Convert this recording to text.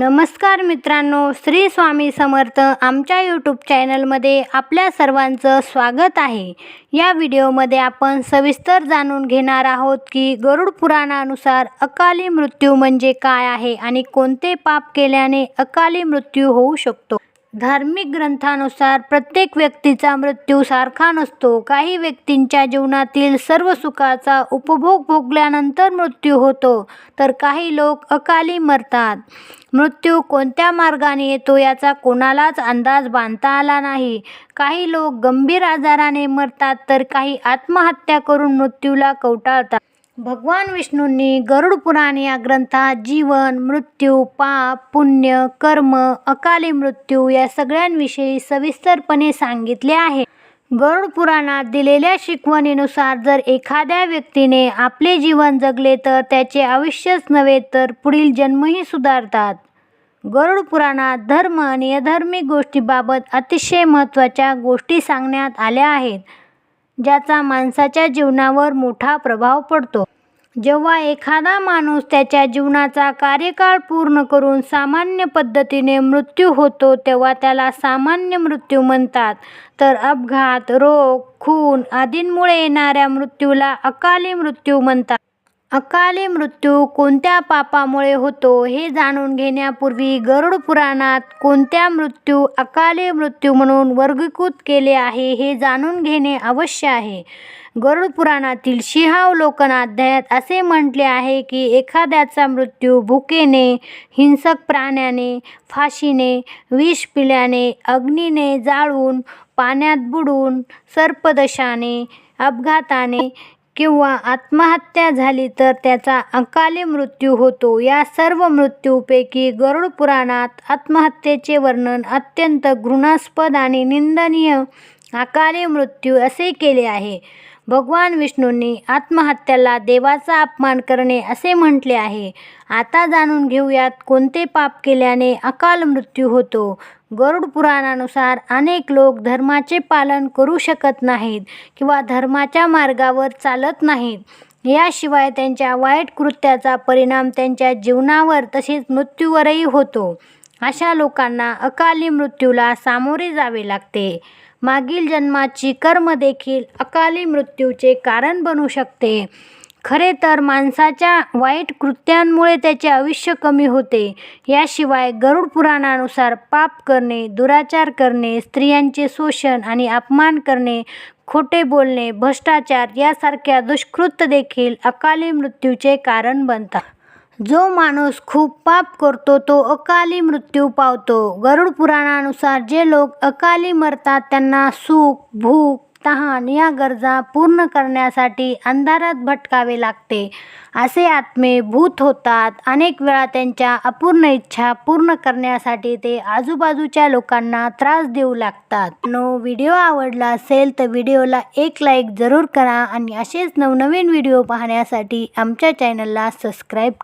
नमस्कार मित्रांनो श्री स्वामी समर्थ आमच्या यूट्यूब चॅनलमध्ये आपल्या सर्वांचं स्वागत आहे. या व्हिडिओमध्ये आपण सविस्तर जाणून घेणार आहोत की गरुड पुराणानुसार अकाली मृत्यू म्हणजे काय आहे आणि कोणते पाप केल्याने अकाली मृत्यू होऊ शकतो. धार्मिक ग्रंथानुसार प्रत्येक व्यक्तीचा मृत्यू सारखा नसतो. काही व्यक्तींच्या जीवनातील सर्व सुखाचा उपभोग भोगल्यानंतर मृत्यू होतो तर काही लोक अकाली मरतात. मृत्यू कोणत्या मार्गाने येतो याचा कोणालाच अंदाज बांधता आला नाही. काही लोक गंभीर आजाराने मरतात तर काही आत्महत्या करून मृत्यूला कवटाळतात. भगवान विष्णूंनी गरुड पुराण या ग्रंथात जीवन मृत्यू पाप पुण्य कर्म अकाली मृत्यू या सगळ्यांविषयी सविस्तरपणे सांगितले आहे. गरुड पुराणात दिलेल्या शिकवणीनुसार जर एखाद्या व्यक्तीने आपले जीवन जगले तर त्याचे आयुष्यच नव्हे तर पुढील जन्मही सुधारतात. गरुड पुराणात धर्म आणि अधर्मिक गोष्टीबाबत अतिशय महत्त्वाच्या गोष्टी सांगण्यात आल्या आहेत. ज्याचा माणसाच्या जीवनावर मोठा प्रभाव पडतो. जेव्हा एखादा माणूस त्याच्या जीवनाचा कार्यकाळ पूर्ण करून सामान्य पद्धतीने मृत्यू होतो तेव्हा त्याला सामान्य मृत्यू म्हणतात. तर अपघात रोग खून आदींमुळे येणाऱ्या मृत्यूला अकाली मृत्यू म्हणतात. अकाली मृत्यू कोणत्या पापामुळे होतो हे जाणून घेण्यापूर्वी गरुड पुराणात कोणत्या मृत्यू अकाली मृत्यू म्हणून वर्गीकृत केले आहे हे जाणून घेणे अवश्य आहे. गरुड पुराणातील शिहावलोकन अध्यायात असे म्हटले आहे की एखाद्याचा मृत्यू भुकेने हिंसक प्राण्याने फाशीने विष पिल्याने अग्नीने जाळून पाण्यात बुडून सर्पदशाने अपघाताने किंवा आत्महत्या झाली तर त्याचा अकाली मृत्यू होतो. या सर्व मृत्यूपैकी गरुड पुराणात आत्महत्येचे वर्णन अत्यंत घृणास्पद आणि निंदनीय अकाली मृत्यू असे केले आहे. भगवान विष्णूंनी आत्महत्याला देवाचा अपमान करणे असे म्हटले आहे. आता जाणून घेऊयात कोणते पाप केल्याने अकाल मृत्यू होतो. गरुड पुराणानुसार अनेक लोक धर्माचे पालन करू शकत नाहीत किंवा धर्माच्या मार्गावर चालत नाहीत. याशिवाय त्यांच्या वाईट कृत्याचा परिणाम त्यांच्या जीवनावर तसेच मृत्यूवरही होतो. अशा लोकांना अकाली मृत्यूला सामोरे जावे लागते. मागील जन्माची कर्म देखील अकाली मृत्यूचे कारण बनू शकते. खरे तर माणसाच्या वाईट कृत्यांमुळे त्याचे आयुष्य कमी होते. याशिवाय गरुड पुराणानुसार पाप करणे दुराचार करणे स्त्रियांचे शोषण आणि अपमान करणे खोटे बोलणे भ्रष्टाचार यासारख्या दुष्कृत्य देखील अकाली मृत्यूचे कारण बनतात. जो माणूस खूप पाप करतो तो अकाली मृत्यू पावतो. गरुड पुराणानुसार जे लोक अकाली मरतात त्यांना सुख भूक तहान या गरजा पूर्ण करण्यासाठी अंधारात भटकावे लागते. असे आत्मे भूत होतात. अनेक वेळा त्यांच्या अपूर्ण इच्छा पूर्ण करण्यासाठी ते आजूबाजूच्या लोकांना त्रास देऊ लागतात. नो व्हिडिओ आवडला असेल तर व्हिडिओला एक लाईक जरूर करा आणि असेच नवनवीन व्हिडिओ पाहण्यासाठी आमच्या चॅनलला सबस्क्राईब